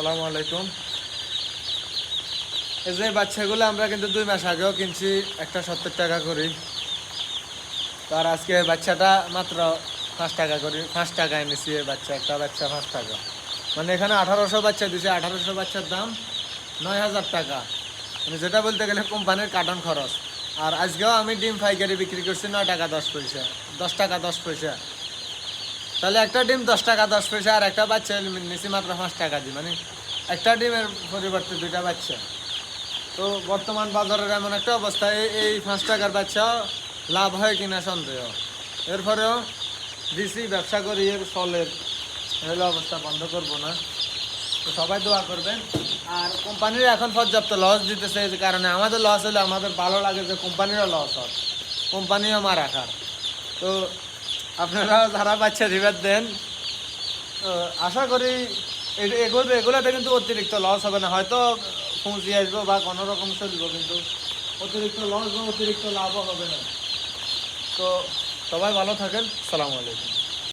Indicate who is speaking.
Speaker 1: সালামু আলাইকুম। এই যে বাচ্চাগুলো আমরা কিন্তু দুই মাস আগেও কিনছি, একটা সত্তর টাকা করি। আর আজকে বাচ্চাটা মাত্র পাঁচ টাকা করি, পাঁচ টাকা এনেছি বাচ্চা, একটা বাচ্চা পাঁচ টাকা। মানে এখানে আঠারোশো বাচ্চা দিছে, আঠারোশো বাচ্চার দাম নয় হাজার টাকা। মানে যেটা বলতে গেলে কোম্পানির কার্টন খরচ। আর আজকেও আমি ডিম পাইকারি বিক্রি করছি নয় টাকা দশ পয়সা, দশ টাকা দশ পয়সা। তাহলে একটা ডিম দশ টাকা, দশ পয়সা, আর একটা বাচ্চা নিচে মাত্র পাঁচ টাকা দিই মানে একটা ডিমের পরিবর্তে দুইটা বাচ্চা। তো বর্তমান বাজারের এমন একটা অবস্থা এই- পাঁচ টাকার বাচ্চা লাভ হয় কিনা সন্দেহ। এরপরেও দিছি, ব্যবসা করি, এর ফলের হলে অবস্থা বন্ধ করব না। তো সবাই দোয়া করবেন। আর কোম্পানির এখন পর্যাপ্ত লস দিতেছে, এই কারণে আমাদের লস হলে আমাদের ভালো লাগে যে কোম্পানিরও লস হয়। কোম্পানিও মারা খার তো আপনারা যারা বাচ্চা দিবার দেন আশা করি এগুলো এগুলোতে কিন্তু অতিরিক্ত লস হবে না। হয়তো পুঁজি আসব বা কোনো রকম চলবো, কিন্তু অতিরিক্ত লস বা অতিরিক্ত লাভও হবে না। তো সবাই ভালো থাকেন। সালামু আলাইকুম।